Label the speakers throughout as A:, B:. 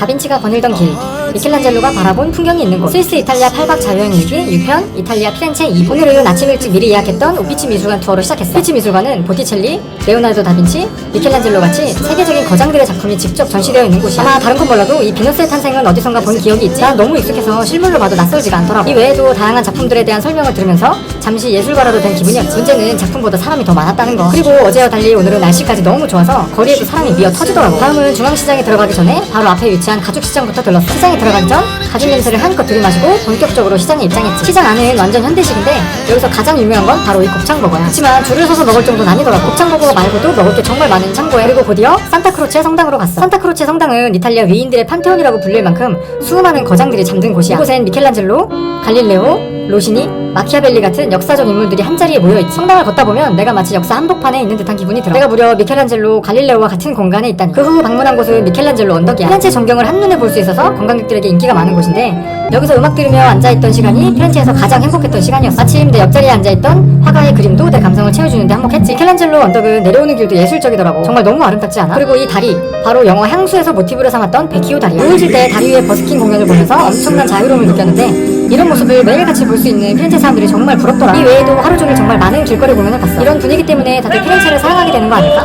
A: 다빈치가 거닐던 길, 미켈란젤로가 바라본 풍경이 있는 곳, 스위스 이탈리아 8박 자유여행 일기 6편, 이탈리아 피렌체 2부. 오늘은 아침 일찍 미리 예약했던 우피치 미술관 투어로 시작했어. 우피치 미술관은 보티첼리, 레오나르도 다빈치, 미켈란젤로 같이 세계적인 거장들의 작품이 직접 전시되어 있는 곳이야. 아마 다른 건 몰라도 이 비너스의 탄생은 어디선가 본 기억이 있지. 난 너무 익숙해서 실물로 봐도 낯설지가 않더라고. 이 외에도 다양한 작품들에 대한 설명을 들으면서 잠시 예술가라도 된 기분이었지. 문제는 작품보다 사람이 더 많았다는 거. 그리고 어제와 달리 오늘은 날씨까지 너무 좋아서 거리에도 사람이 미어 터지더라고. 다음은 중앙시장에 들어가기 전에 바로 앞에 위치한 가죽시장부터 들렀어. 시장에 들어가기 전 가죽 냄새를 한껏 들이마시고 본격적으로 시장에 입장했지. 시장 안은 완전 현대식인데 여기서 가장 유명한 건 바로 이 곱창버거야. 그렇지만 줄을 서서 먹을 정도는 아니더라고. 곱창버거 말고도 먹을 게 정말 많은 창고에 그리고 곧이어 산타크로체 성당으로 갔어. 산타크로체 성당은 이탈리아 위인들의 판테온이라고 불릴 만큼 수많은 거장들이 잠든 곳이야. 이곳엔 미켈란젤로, 갈릴레오, 로시니, 마키아벨리 같은 역사적 인물들이 한자리에 모여있지. 성당을 걷다 보면 내가 마치 역사 한복판에 있는 듯한 기분이 들어. 내가 무려 미켈란젤로, 갈릴레오와 같은 공간에 있다니. 그 후 방문한 곳은 미켈란젤로 언덕이야. 피렌체 전경을 한눈에 볼 수 있어서 관광객들에게 인기가 많은 곳인데 여기서 음악 들으며 앉아있던 시간이 피렌체에서 가장 행복했던 시간이었어. 마침 내 옆자리에 앉아있던 화가의 그림도 내 감성을 채워주는데 한몫했지. 미켈란젤로 언덕은 내려오는 길도 예술적이더라고. 정말 너무 아름답지 않아? 그리고 이 다리, 바로 영화 향수에서 모티브로 삼았던 베키오 다리야. 질때 다리 위에 버스킹 공연을 보면서 엄청난 자유로움을 느꼈는데 이런 모습을 매일같이 볼 수 있는 피렌체 사람들이 정말 부럽더라. 이 외에도 하루 종일 정말 많은 길거리 공연을 봤어. 이런 분위기 때문에 다들 피렌체를 사랑하게 되는 거 아닐까?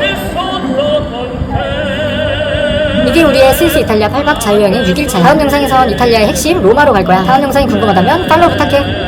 A: 이게 우리의 스위스 이탈리아 8박 자유여행의 6일차야. 다음 영상에선 이탈리아의 핵심 로마로 갈 거야. 다음 영상이 궁금하다면 팔로우 부탁해.